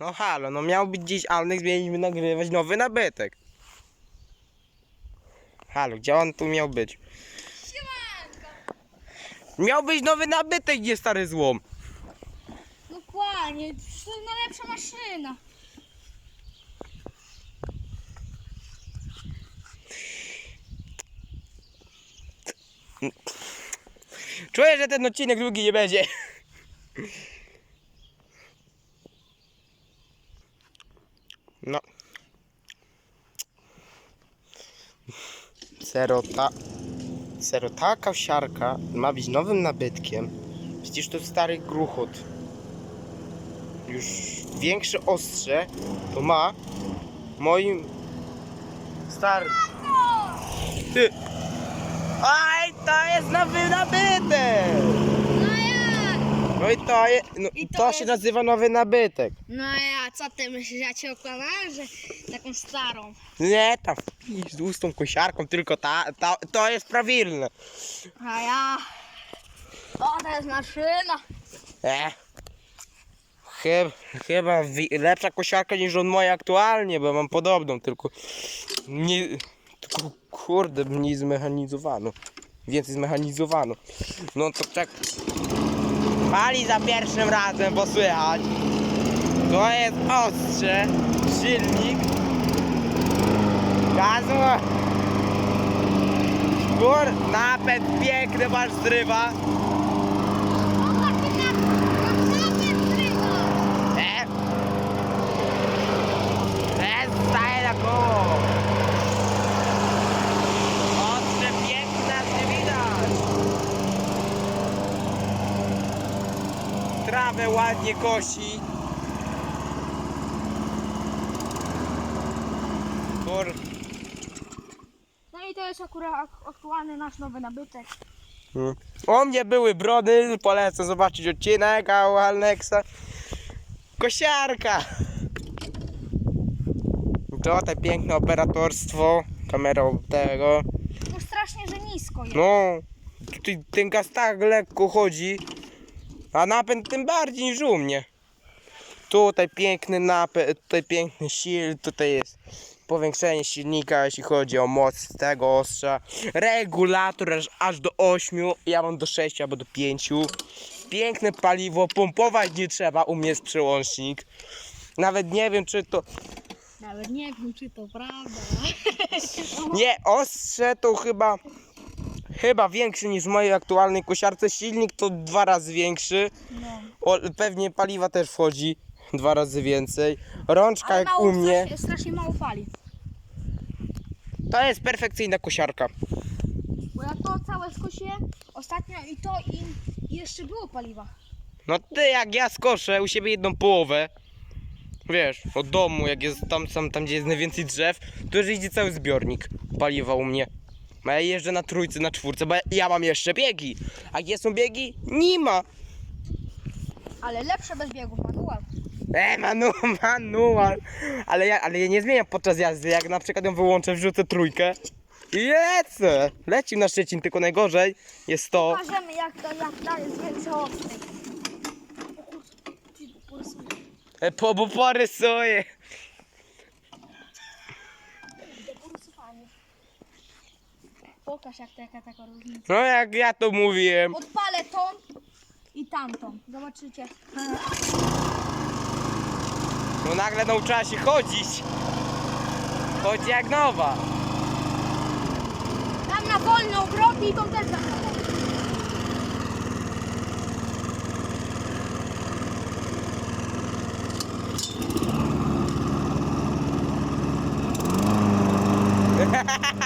No halo, no miał być dziś Alnex, mieliśmy nagrywać nowy nabytek. Halo, gdzie on tu miał być? Miał być nowy nabytek, nie stary złom. Dokładnie, to jest najlepsza maszyna. Czuję, że ten odcinek długi nie będzie. No. Serota. Serota siarka ma być nowym nabytkiem. Przecież to stary gruchot. Już większe ostrze to ma moim starym. Ty! Aj, to jest nowy nabytek! No i to, je, no, I to to się jest- nazywa nowy nabytek. No ja, co ty myślisz, ja cię okłamałem, że taką starą. Nie, ta wpis z ustą kosiarką, tylko ta, ta, to jest prawilne. A ja... O, to jest maszyna. E. Chyba, chyba wi- lepsza kosiarka niż on moja aktualnie, bo mam podobną, tylko nie, tylko kurde, mniej zmechanizowano. Więcej zmechanizowano. No to tak pali za pierwszym razem, bo słychać. To jest ostrze, silnik. Gazu. Kur, napęd piękny masz zrywa. E? E, staje na koło. Ostrze piękna, nie widać. Trawę ładnie kosi. Kur... No i to jest akurat ak- aktualny nasz nowy nabytek. Mm. U mnie były brody, polecam zobaczyć odcinek, a u Alnexa kosiarka. To te piękne operatorstwo, kamerą tego. No strasznie, że nisko jest. No, ten gaz tak lekko chodzi, a napęd tym bardziej niż u mnie. Tutaj piękny napęd, tutaj piękny sil, tutaj jest powiększenie silnika, jeśli chodzi o moc tego ostrza. Regulator aż, aż do 8, ja mam do 6 albo do 5. Piękne paliwo, pompować nie trzeba, u mnie jest przełącznik. Nawet nie wiem czy to... Nawet nie wiem, czy to prawda. Nie, ostrze to chyba... Chyba większy niż w mojej aktualnej kosiarce. Silnik to dwa razy większy. No. O, pewnie paliwa też wchodzi dwa razy więcej. Rączka Ale jak mało, u mnie. Strasznie, strasznie mało pali. To jest perfekcyjna kosiarka. Bo ja to całe skosiłem ostatnio i to i i jeszcze było paliwa. No ty jak ja skoszę u siebie jedną połowę. Wiesz, od domu, jak jest tam, tam, tam gdzie jest najwięcej drzew, to już idzie cały zbiornik paliwa u mnie. A ja jeżdżę na trójce, na czwórce, bo ja mam jeszcze biegi. A gdzie są biegi? Nie ma. Ale lepsze bez biegów, manual. E, manu, manual. Ale ja, ale ja nie zmieniam podczas jazdy. Jak na przykład ją wyłączę, wrzucę trójkę. I lecę. Lecim na Szczecin, tylko najgorzej jest to. Pokażemy jak to, jak więcej ostry. E, po, bo porysuję. Pokaż jak to, jaka taka różnica. No jak ja to mówiłem. Odpalę tą i tamtą. Zobaczycie. No nagle nauczyła się chodzić. Chodzi jak nowa. Tam na wolną obroty i tą też zamknę.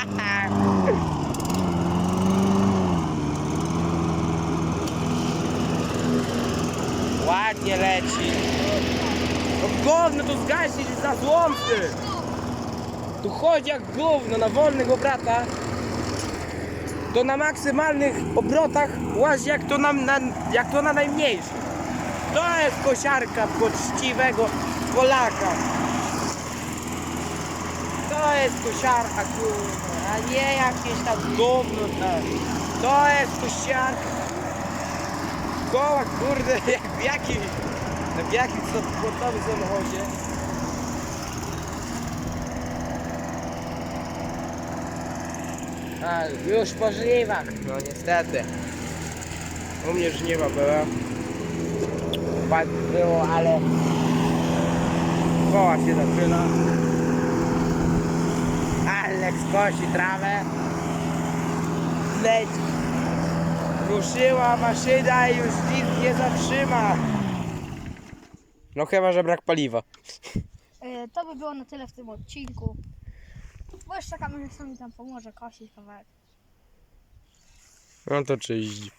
Ładnie leci. No gówno to zgaśnie się za złomcy. Tu chodzi jak gówno na wolnych obrotach. To na maksymalnych obrotach łazi jak to na, na, jak to na najmniejszych. To jest kosiarka poczciwego Polaka. To jest kosiarka, kurwa, a nie jakieś tam gówno tam. To jest kosiarka. Koła, kurde, jak w jakiej W jakim sportowym samochodzie? A, już po żniwach. No niestety. U mnie żniwa była. Tak było, ale koła się zaczyna. Alek skosi trawę. Leci. Ruszyła maszyna i już nic nie zatrzyma. No chyba, że brak paliwa. E, To by było na tyle w tym odcinku. Bo jeszcze kamerzysta mi tam pomoże kosić kawałek. No to czyść.